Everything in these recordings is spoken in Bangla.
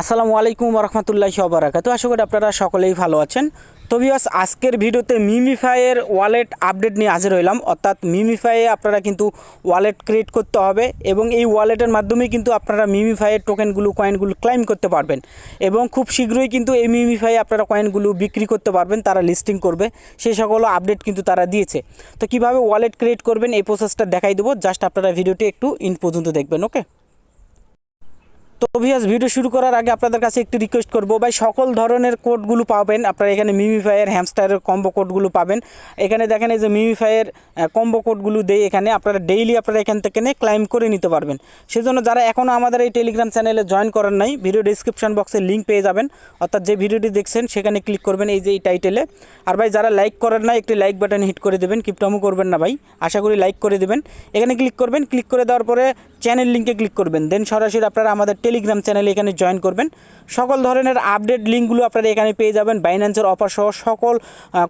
আসসালামু আলাইকুম রহমতুল্লাহি ওবরাকাতু আশা করি আপনারা সকলেই ভালো আছেন। তো ভিউয়ার্স আজকের ভিডিওতে মিমিফাইয়ের ওয়ালেট আপডেট নিয়ে হাজির হইলাম। অর্থাৎ মিমিফাইয়ে আপনারা কিন্তু ওয়ালেট ক্রিয়েট করতে হবে এবং এই ওয়ালেটের মাধ্যমেই কিন্তু আপনারা মিমিফাইয়ের টোকেনগুলো কয়েনগুলো ক্লাইম করতে পারবেন। এবং খুব শীঘ্রই কিন্তু এই মিমিফাইয়ে আপনারা কয়েনগুলো বিক্রি করতে পারবেন, তারা লিস্টিং করবে। সেই সকল আপডেট কিন্তু তারা দিয়েছে। তো কীভাবে ওয়ালেট ক্রিয়েট করবেন, এই প্রসেসটা দেখাই দেবো। জাস্ট আপনারা ভিডিওটি একটু ইন পর্যন্ত দেখবেন ওকে তো অভিয়াস ভিডিও শুরু করার আগে আপনাদের কাছে একটি রিকোয়েস্ট করব। ভাই, সকল ধরনের কোডগুলো পাবেন। আপনারা এখানে মিমিফাইয়ের হ্যামস্টারের কম্বো কোডগুলো পাবেন। এখানে দেখেন এই যে মিমিফাইয়ের কম্বো কোডগুলো দেয় এখানে। আপনারা ডেইলি আপনারা এখান থেকে নিয়ে ক্লাইম করে নিতে পারবেন। সেজন্য যারা এখনও আমাদের এই টেলিগ্রাম চ্যানেলে জয়েন করেন নাই ভিডিও ডিসক্রিপশন বক্সে লিঙ্ক পেয়ে যাবেন। অর্থাৎ যে ভিডিওটি দেখছেন, সেখানে ক্লিক করবেন এই যে এই টাইটেলে আর ভাই, যারা লাইক করেন না একটি লাইক বাটন হিট করে দেবেন। কিপটামো করবেন না ভাই। আশা করি লাইক করে দেবেন। এখানে ক্লিক করবেন। ক্লিক করে দেওয়ার পরে চ্যানেল লিঙ্কে ক্লিক করবেন। দেন সরাসরি আপনারা আমাদের টেলিগ্রাম চ্যানেলে এখানে জয়েন করবেন। সকল ধরনের আপডেট লিঙ্কগুলো আপনারা এখানে পেয়ে যাবেন। বাইন্যান্সের অফার সহ সকল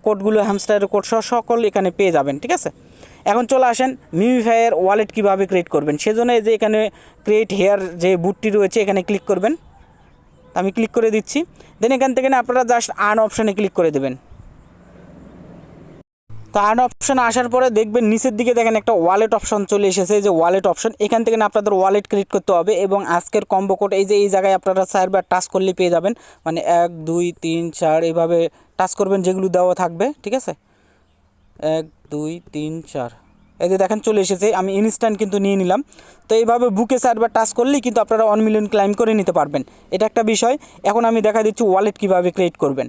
কোডগুলো হ্যামস্টারের কোড সহ সকল এখানে পেয়ে যাবেন, ঠিক আছে? এখন চলে আসেন মিমিফাইয়ের ওয়ালেট কীভাবে ক্রিয়েট করবেন। সেজন্য যে এখানে ক্রিয়েট হেয়ার যে বুটটি রয়েছে, এখানে ক্লিক করবেন। আমি ক্লিক করে দিচ্ছি। দেন এখান থেকে আপনারা জাস্ট আর্ন অপশানে ক্লিক করে দেবেন। আর্ন অপশন আসার পরে দেখবেন নিচের দিকে দেখেন একটা ওয়ালেট অপশন চলে এসেছে। এই যে ওয়ালেট অপশন এখান থেকে না আপনাদের ওয়ালেট ক্রিয়েট করতে হবে এবং আজকের কম্বো কোড এই যে, এই জায়গায় আপনারা চারবার টাচ করলে পেয়ে যাবেন। মানে এক, দুই, তিন, চার এইভাবে টাচ করবেন যেগুলো দেওয়া থাকবে, ঠিক আছে? এক, দুই, তিন, চার। এই যে দেখেন চলে এসেছে, আমি ইনস্ট্যান্ট কিন্তু নিয়ে নিলাম। তো এইভাবে বুকে চারবার টাচ করলেই কিন্তু আপনারা ওয়ান মিলিয়ন ক্লাইম করে নিতে পারবেন। এটা একটা বিষয়। এখন আমি দেখা দিচ্ছি ওয়ালেট কীভাবে ক্রিয়েট করবেন।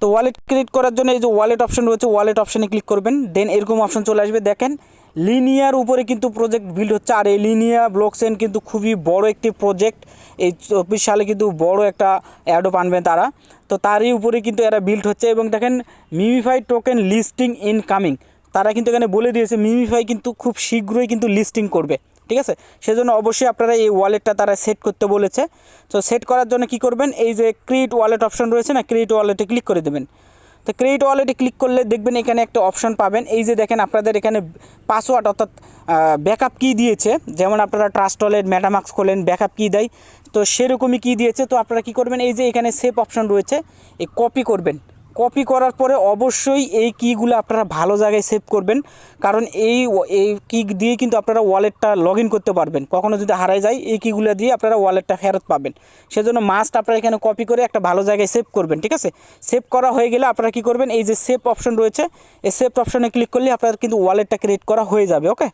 তো ওয়ালেট ক্রিয়েট করার জন্য এই যে ওয়ালেট অপশন রয়েছে ওয়ালেট অপশনে ক্লিক করবেন দেন এরকম অপশন চলে আসবে। দেখেন লিনিয়ার উপরে কিন্তু প্রজেক্ট বিল্ড হচ্ছে, আর এই লিনিয়া ব্লকচেন কিন্তু খুবই বড় একটি প্রজেক্ট এই চব্বিশ সালে কিন্তু বড় একটা অ্যাডও আনবে তারা। তো তারই উপরে কিন্তু এরা বিল্ড হচ্ছে, এবং দেখেন মিমিফাই টোকেন লিস্টিং ইনকামিং তারা কিন্তু এখানে বলে দিয়েছে মিমিফাই কিন্তু খুব শীঘ্রই কিন্তু লিস্টিং করবে। ঠিক আছে? সেজন্য অবশ্যই আপনারা এই ওয়ালেটটা তারা সেট করতে বলেছে। তো সেট করার জন্য কি করবেন? এই যে ক্রিয়েট ওয়ালেট অপশন রয়েছে না ক্রিয়েট ওয়ালেটে ক্লিক করে দেবেন। তো ক্রেডিট ওয়ালেটে ক্লিক করলে দেখবেন এখানে একটা অপশন পাবেন। এই যে দেখেন আপনাদের এখানে পাসওয়ার্ড অর্থাৎ ব্যাকআপ কী দিয়েছে। যেমন আপনারা ট্রাস্ট ওয়ালেট ম্যাটামাক্স খোলেন ব্যাকআপ কী দেয়। তো সেরকমই কী দিয়েছে। তো আপনারা কী করবেন? এই যে এখানে সেভ অপশন রয়েছে, এই কপি করবেন। কপি করার পরে অবশ্যই এই কিগুলো আপনারা ভালো জায়গায় সেভ করবেন। কারণ এই এই কি দিয়ে কিন্তু আপনারা ওয়ালেটটা লগ করতে পারবেন। কখনো যদি হারায় যায়, এই কিগুলো দিয়ে আপনারা ওয়ালেটটা ফেরত পাবেন। সেজন্য মাস্ট আপনারা এখানে কপি করে একটা ভালো জায়গায় সেভ করবেন, ঠিক আছে? সেভ করা হয়ে গেলে আপনারা কি করবেন? এই যে সেভ অপশন রয়েছে, এই সেভ অপশনে ক্লিক করলে আপনার কিন্তু ওয়ালেটটা ক্রিয়েট করা হয়ে যাবে ওকে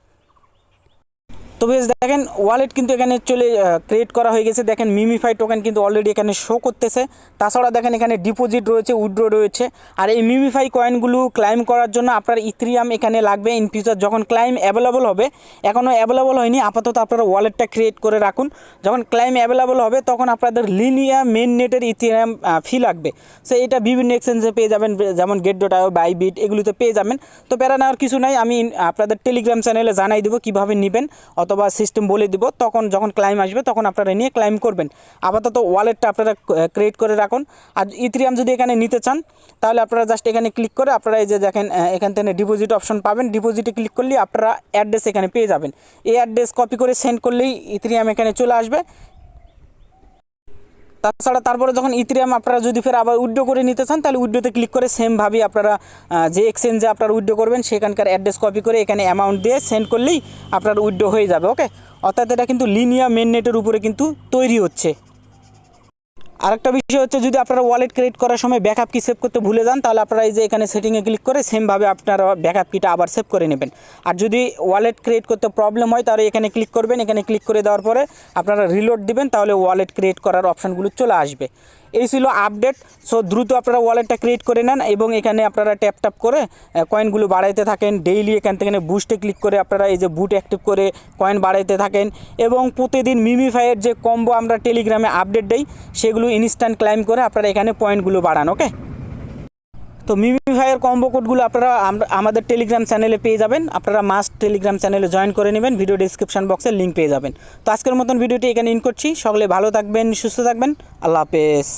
তো বেশ, দেখেন ওয়ালেট কিন্তু এখানে চলে ক্রিয়েট করা হয়ে গেছে। দেখেন মিমিফাই টোকেন কিন্তু অলরেডি এখানে শো করতেছে। তাছাড়া দেখেন এখানে ডিপোজিট রয়েছে উইড্রো রয়েছে। আর এই মিমিফাই কয়েনগুলো ক্লাইম করার জন্য আপনার ইথ্রিয়াম এখানে লাগবে। ইন ফিউচার যখন ক্লাইম অ্যাভেলেবল হবে এখনও অ্যাভেলেবল হয়নি। আপাতত আপনারা ওয়ালেটটা ক্রিয়েট করে রাখুন। যখন ক্লাইম অ্যাভেলেবল হবে, তখন আপনাদের লিনিয়া মেন নেটের ইথিরিয়াম ফি লাগবে। সো এটা বিভিন্ন এক্সচেঞ্জে পেয়ে যাবেন। যেমন গেট ডট আইও বাইবিট এগুলিতে পেয়ে যাবেন। তো প্যারা নেওয়ার কিছু নাই। আমি আপনাদের টেলিগ্রাম চ্যানেলে জানাই দেবো কীভাবে নেবেন। অথবা সিস্টেম বলে দিব, তখন যখন ক্লাইম আসবে, তখন আপনারা নিয়ে ক্লাইম করবেন। আপাতত ওয়ালেটটা আপনারা ক্রিয়েট করে রাখুন। আর ইথ্রিয়াম যদি এখানে নিতে চান, তাহলে আপনারা জাস্ট এখানে ক্লিক করে আপনারা এই যে দেখেন এখান থেকে ডিপোজিট অপশন পাবেন। ডিপোজিটে ক্লিক করলে আপনারা অ্যাড্রেস এখানে পেয়ে যাবেন। এই অ্যাড্রেস কপি করে সেন্ড করলেই ইথ্রিয়াম এখানে চলে আসবে। তাছাড়া তারপরে যখন ইথেরিয়াম আপনারা যদি ফের আবার উইড্রো করে নিতে চান, তাহলে উইড্রোতে ক্লিক করে সেমভাবেই আপনারা যে এক্সচেঞ্জে আপনারা উইড্রো করবেন, সেখানকার অ্যাড্রেস কপি করে এখানে অ্যামাউন্ট দিয়ে সেন্ড করলেই আপনার উইড্রো হয়ে যাবে ওকে অর্থাৎ এটা কিন্তু লিনিয়া মেন নেটের উপরে কিন্তু তৈরি হচ্ছে। আরেকটা বিষয় হচ্ছে যদি আপনারা ওয়ালেট ক্রিয়েট করার সময় ব্যাকআপ কি সেভ করতে ভুলে যান, তাহলে আপনারা এই যে এখানে সেটিংয়ে ক্লিক করে সেমভাবে আপনারা ব্যাকআপ কিটা আবার সেভ করে নেবেন। আর যদি ওয়ালেট ক্রিয়েট করতে প্রবলেম হয়, তাহলে এখানে ক্লিক করবেন। এখানে ক্লিক করে দেওয়ার পরে আপনারা রিলোড দিবেন, তাহলে ওয়ালেট ক্রিয়েট করার অপশানগুলো চলে আসবে। এই ছিল আপডেট সো দ্রুত আপনারা ওয়ালেটটা ক্রিয়েট করে নেন এবং এখানে আপনারা ট্যাপ ট্যাপ করে কয়েনগুলো বাড়াইতে থাকেন। ডেইলি এখান থেকে বুস্টে ক্লিক করে আপনারা এই যে বুট অ্যাক্টিভ করে কয়েন বাড়াইতে থাকেন। এবং প্রতিদিন মিমিফাইয়ের যে কম্বো আমরা টেলিগ্রামে আপডেট দেই, সেগুলো ইনস্ট্যান্ট ক্লাইম করে আপনারা এখানে পয়েন্টগুলো বাড়ান ওকে তো মিমি ভাইয়ের কম্বো কোডগুলো আপনারা আমাদের টেলিগ্রাম চ্যানেলে পেয়ে যাবেন। আপনারা মাস্ট টেলিগ্রাম চ্যানেলে জয়েন করে নেবেন। ভিডিও ডিসক্রিপশন বক্সে লিঙ্ক পেয়ে যাবেন। তো আজকের মতন ভিডিওটি এখানে ইন করছি। সকলে ভালো থাকবেন, সুস্থ থাকবেন। আল্লাহ হাফেজ।